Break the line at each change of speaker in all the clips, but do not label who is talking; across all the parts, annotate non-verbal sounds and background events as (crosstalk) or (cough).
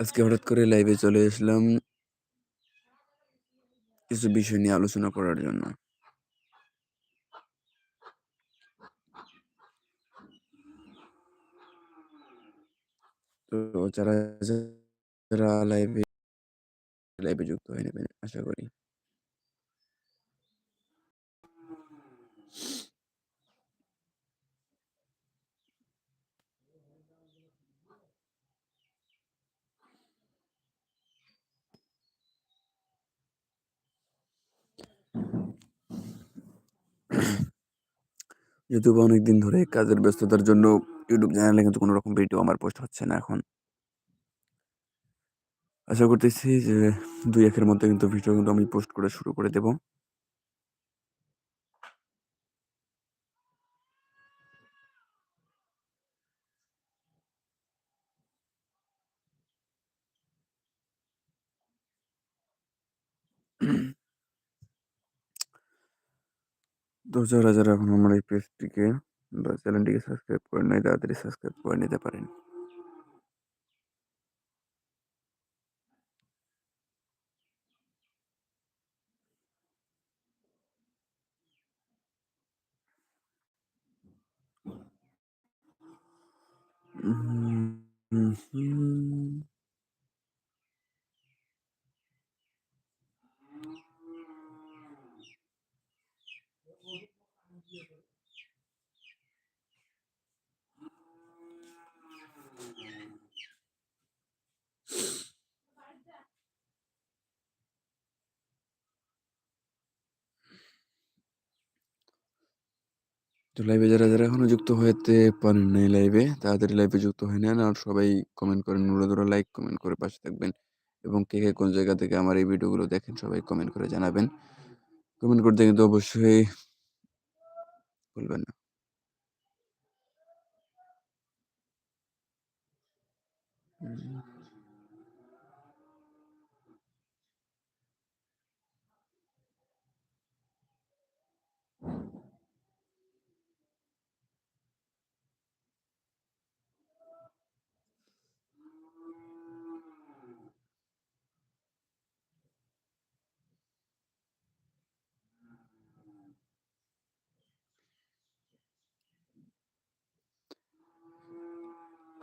আজকে হঠাৎ করে লাইভে চলে আসলাম কিছু বিষয় নিয়ে আলোচনা করার জন্য। তো যারা, যারা লাইভে লাইভে যুক্ত হয়ে নেবেন আশা করি। (clears throat) ইউটিউবে অনেকদিন ধরে কাজের ব্যস্ততার জন্য ইউটিউব চ্যানেলে কিন্তু কোনো রকম ভিডিও আমার পোস্ট হচ্ছে না এখন। আশা করতেছি যে দুই একের মধ্যে কিন্তু ভিডিও কিন্তু আমি পোস্ট করে শুরু করে দেব। তো যারা, যারা এখনও আমার এই পেজটিকে বা চ্যানেলটিকে সাবস্ক্রাইব করেন নাই তাড়াতাড়ি সাবস্ক্রাইব করে নিতে পারেন। উম তো লাইভে যারা, যারা এখনও যুক্ত হতে পারেন নাই লাইভে তাড়াতাড়ি লাইভে যুক্ত হয়ে নেন। আর সবাই কমেন্ট করেন নুরোধুরো লাইক কমেন্ট করে পাশে থাকবেন। এবং কে, কে কোন জায়গা থেকে আমার এই ভিডিওগুলো দেখেন সবাই কমেন্ট করে জানাবেন। কমেন্ট করতে কিন্তু অবশ্যই ভুলবেন না। হুম।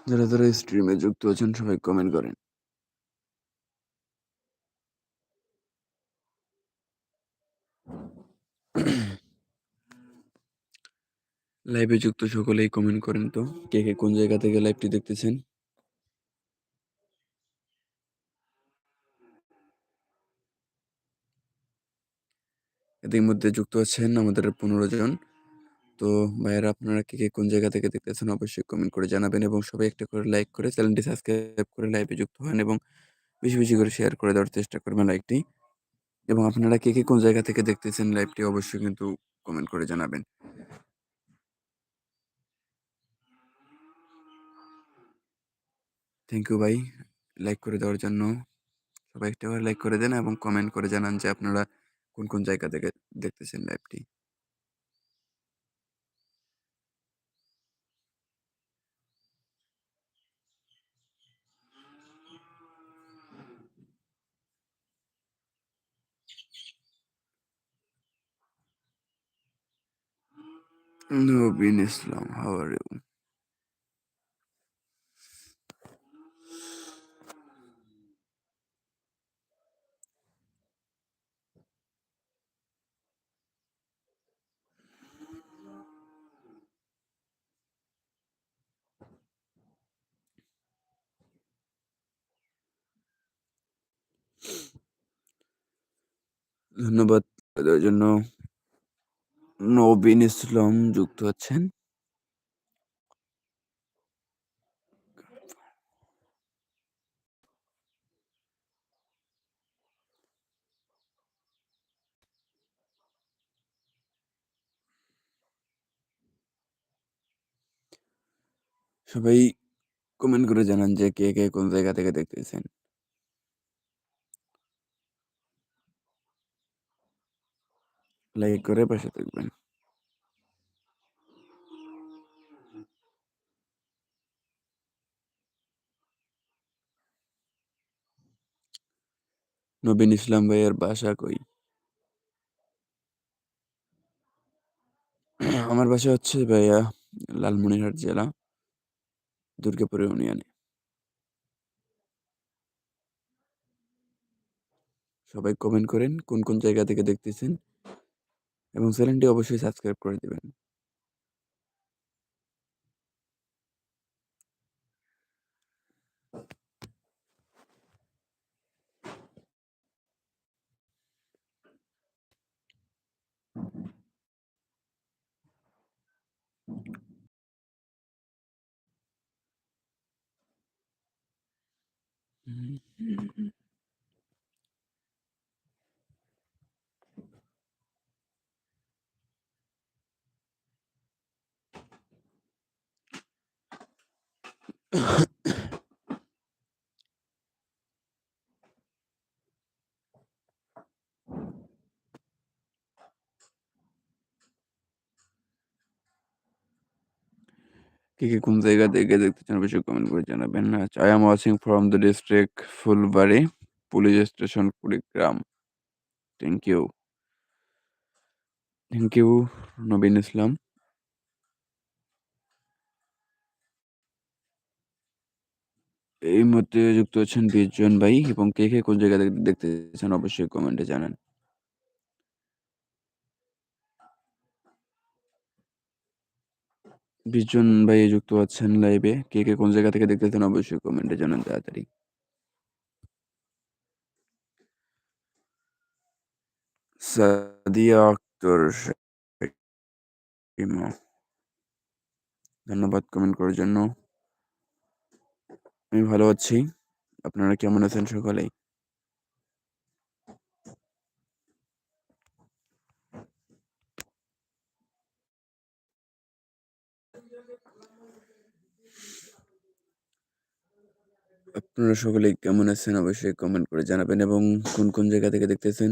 যারা, যারা স্ট্রিমে যুক্ত আছেন সবাই কমেন্ট করেন। লাইভে যুক্ত সকলেই কমেন্ট করেন তো কে, কে কোন জায়গা থেকে লাইভটি দেখতেছেন? এদের মধ্যে যুক্ত আছেন আমাদের ১৫ জন। তো ভাইয়েরা আপনারা কে, কে কোন জায়গা থেকে দেখতেছেন অবশ্যই কমেন্ট করে জানাবেন এবং সবাই একটা করে লাইক করে চ্যানেলটি সাবস্ক্রাইব করে লাইভে যুক্ত হন এবং বেশি, বেশি করে শেয়ার করে দেওয়ার চেষ্টা করবেন লাইভটি। এবং আপনারা কে, কে কোন জায়গা থেকে দেখতেছেন লাইভটি অবশ্যই কিন্তু কমেন্ট করে জানাবেন। থ্যাংক ইউ ভাই লাইক করে দেওয়ার জন্য। সবাই একটা করে লাইক করে দেন এবং কমেন্ট করে জানান যে আপনারা কোন, কোন জায়গা থেকে দেখতেছেন লাইভটি। Nabin Islam, how are you? ধন্যবাদ দেওয়ার জন্য। নবীন ইসলাম যুক্ত আছেন। সবাই কমেন্ট করে জানান যে কে, কে কোন জায়গা থেকে দেখতেছেন। লাইক করে পাশে থাকবেন। নবীন ইসলাম ভাইয়ের বাসা কই? আমার বাসা হচ্ছে ভাইয়া লালমনিরহাট জেলা, দুর্গাপুর ইউনিয়নে। সবাই কমেন্ট করেন কোন কোন জায়গা থেকে দেখতেছেন। এবং চ্যানেলটি অবশ্যই সাবস্ক্রাইব করে দেবেন। কে কে কোন জায়গা থেকে দেখতেছেন অবশ্যই কমেন্ট করে জানাবেন। আচ্ছা I am watching from the district Phulbari police station Kurigram thank you thank you Nabin Islam এই মুহূর্তে যুক্ত আছেন বিশ জন ভাই এবং কে কে কোন জায়গা থেকে দেখতেছেন অবশ্যই কমেন্টে জানান। বিশ জন ভাই যুক্ত আছেন লাইভে কে কে কোন জায়গা থেকে দেখতেছেন অবশ্যই কমেন্টে জানান তাড়াতাড়ি। সাদিয়া আক্তর ধন্যবাদ কমেন্ট করার জন্য। আমি ভালো আছি। আপনারা কেমন আছেন সকালেই? আপনারা সকলে কেমন আছেন? অবশ্যই কমেন্ট করে জানাবেন এবং কোন কোন জায়গা থেকে দেখতেছেন?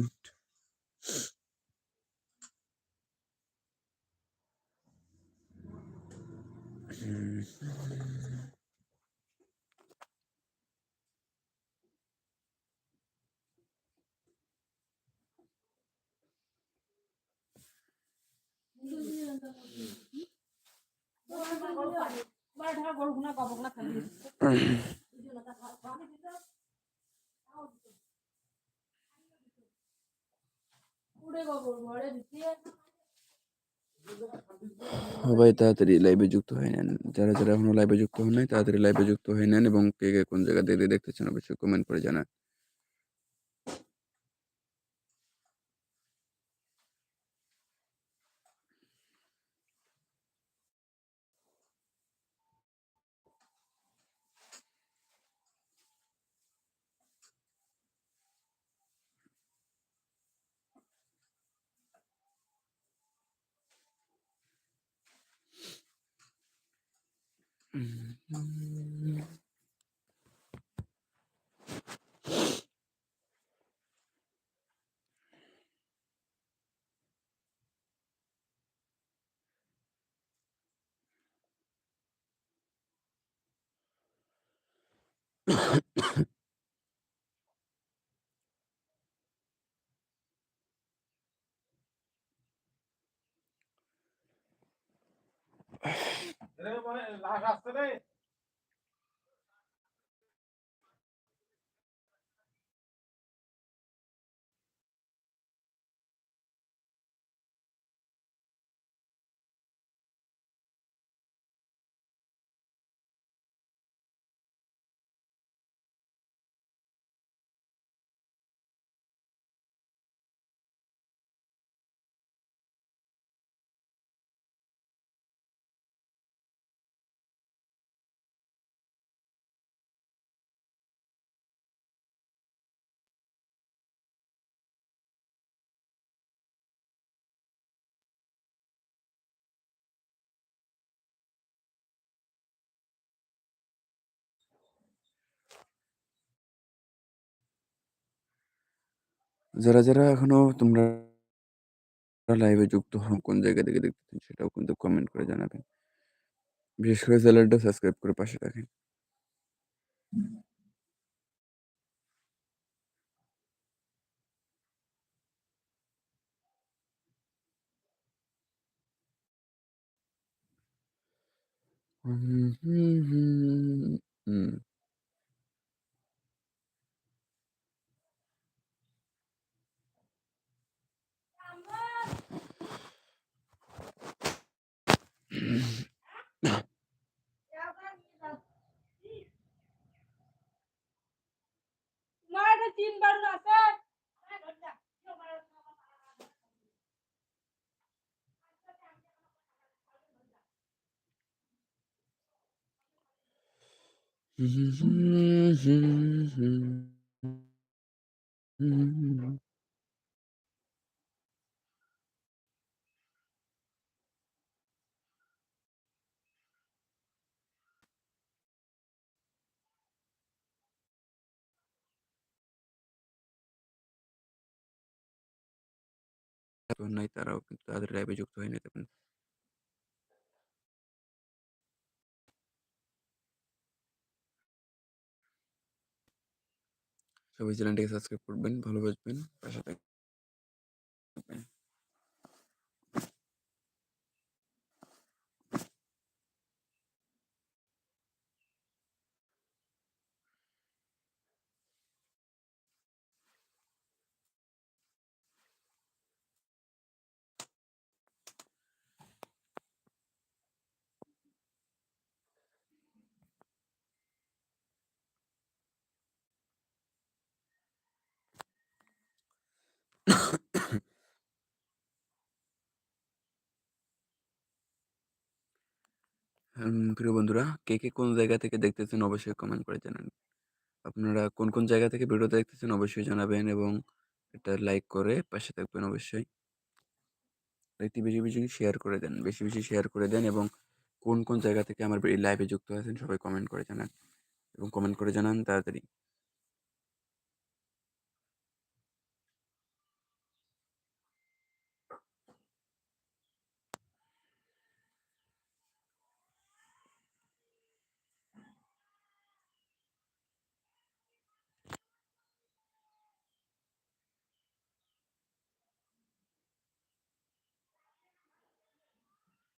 সবাই তাড়াতাড়ি লাইভে যুক্ত হয়ে নেন। যারা যারা এখনও লাইভে যুক্ত হন নাই, তাড়াতাড়ি লাইভে যুক্ত হয়ে নেন এবং কে কে কোন জায়গা থেকে দেখতেছেন, অবশ্যই কমেন্ট করে জানান। Mm-hmm. 拉萨斯内 যারা, যারা এখনও তোমরা লাইভে যুক্ত হও, কোন জায়গা থেকে দেখতেছেন সেটাও কিন্তু কমেন্ট করে জানাবেন। বিশেষ করে জেলারটা সাবস্ক্রাইব করে পাশে থাকেন। হুম, হুম, হুম, হুম। নাই তারাও কিন্তু তাদের লাইভে যুক্ত হয়ে নিতে পারেন। সবাই চ্যানেলটিকে সাবস্ক্রাইব করবেন, ভালোবাসবেন, পাশে থাকবেন। প্রিয় বন্ধুরা কে, কে কোন জায়গা থেকে দেখতেছেন অবশ্যই কমেন্ট করে জানান। আপনারা কোন, কোন জায়গা থেকে ভিডিওতে দেখতেছেন অবশ্যই জানাবেন এবং এটা লাইক করে পাশে থাকবেন অবশ্যই। একটি বেশি, বেশি শেয়ার করে দেন। বেশি, বেশি শেয়ার করে দেন এবং কোন, কোন জায়গা থেকে আমার এই লাইভে যুক্ত আছেন সবাই কমেন্ট করে জানান এবং কমেন্ট করে জানান তাড়াতাড়ি।